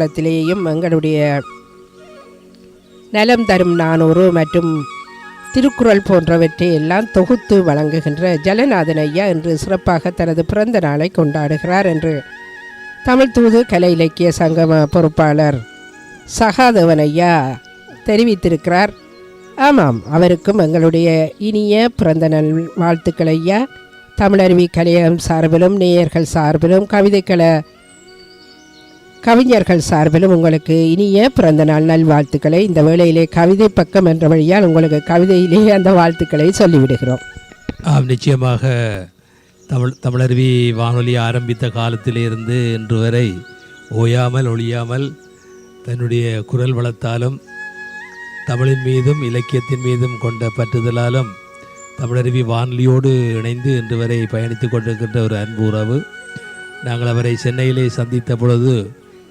காலத்திலேயும் எங்களுடைய நலம் தரும் நானூறு மற்றும் திருக்குறள் போன்றவற்றை எல்லாம் தொகுத்து வழங்குகின்ற ஜலநாதன் ஐயா என்று சிறப்பாக தனது பிறந்த நாளை கொண்டாடுகிறார் என்று தமிழ் தூது கலை இலக்கிய சங்கம பொறுப்பாளர் சகாதேவன் ஐயா தெரிவித்திருக்கிறார். ஆமாம் அவருக்கும் எங்களுடைய இனிய பிறந்த நல் வாழ்த்துக்கள் ஐயா. தமிழருவி கலையம் சார்பிலும் நேயர்கள் சார்பிலும் கவிதைக்கள கவிஞர்கள் சார்பிலும் உங்களுக்கு இனிய பிறந்த நாள் நல்வாழ்த்துக்களை. இந்த வேளையிலே கவிதை பக்கம் என்ற வழியால் உங்களுக்கு கவிதையிலேயே அந்த வாழ்த்துக்களை சொல்லிவிடுகிறோம். ஆம் நிச்சயமாக தமிழ் தமிழருவி வானொலி ஆரம்பித்த காலத்திலிருந்து இன்று வரை ஓயாமல் ஒழியாமல் தன்னுடைய குரல் வளத்தாலும் தமிழின் மீதும் இலக்கியத்தின் மீதும் கொண்ட பற்றுதலாலும் தமிழருவி வானொலியோடு இணைந்து இன்று வரை பயணித்து கொண்டிருக்கின்ற ஒரு அன்பு உறவு நாங்கள் அவரை சென்னையிலே சந்தித்த பொழுது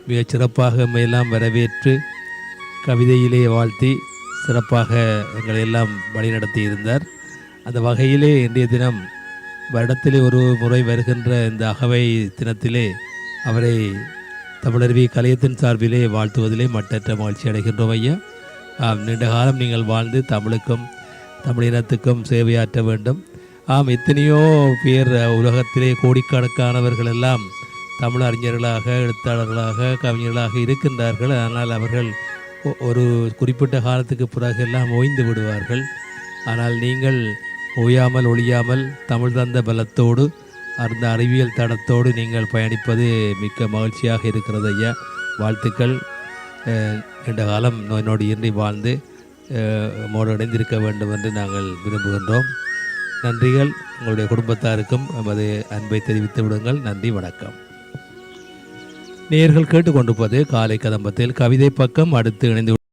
மிகச் சிறப்பாக எல்லாம் வரவேற்று கவிதையிலே வாழ்த்தி சிறப்பாக எங்களை எல்லாம் வழிநடத்தி இருந்தார். அந்த வகையிலே இன்றைய தினம் வருடத்திலே ஒரு முறை வருகின்ற இந்த அகவை தினத்திலே அவரை தமிழருவி கலையத்தின் சார்பிலே வாழ்த்துவதிலே மட்டற்ற மகிழ்ச்சி அடைகின்றோம் ஐயா. ஆம் நீண்ட காலம் நீங்கள் வாழ்ந்து தமிழுக்கும் தமிழினத்துக்கும் சேவையாற்ற வேண்டும். ஆம் எத்தனையோ பேர் உலகத்திலே கோடிக்கணக்கானவர்கள் எல்லாம் தமிழ் அறிஞர்களாக எழுத்தாளர்களாக கவிஞர்களாக இருக்கின்றார்கள். ஆனால் அவர்கள் ஒரு குறிப்பிட்ட காலத்துக்கு பிறகு எல்லாம் ஓய்ந்து விடுவார்கள். ஆனால் நீங்கள் ஓயாமல் ஒழியாமல் தமிழ் தந்த பலத்தோடு அந்த அறிவியல் தடத்தோடு நீங்கள் பயணிப்பது மிக்க மகிழ்ச்சியாக இருக்கிறது ஐயா. வாழ்த்துக்கள். நீண்ட காலம் நோய் நொடி இன்றி வாழ்ந்து மோடடைந்திருக்க வேண்டும் என்று நாங்கள் விரும்புகின்றோம். நன்றிகள். உங்களுடைய குடும்பத்தாருக்கும் எமது அன்பை தெரிவித்து விடுங்கள். நன்றி வணக்கம். நேர்கள் கேட்டுக்கொண்டிருப்பது காலை கதம்பத்தில். கவிதை பக்கம் அடுத்து இணைந்து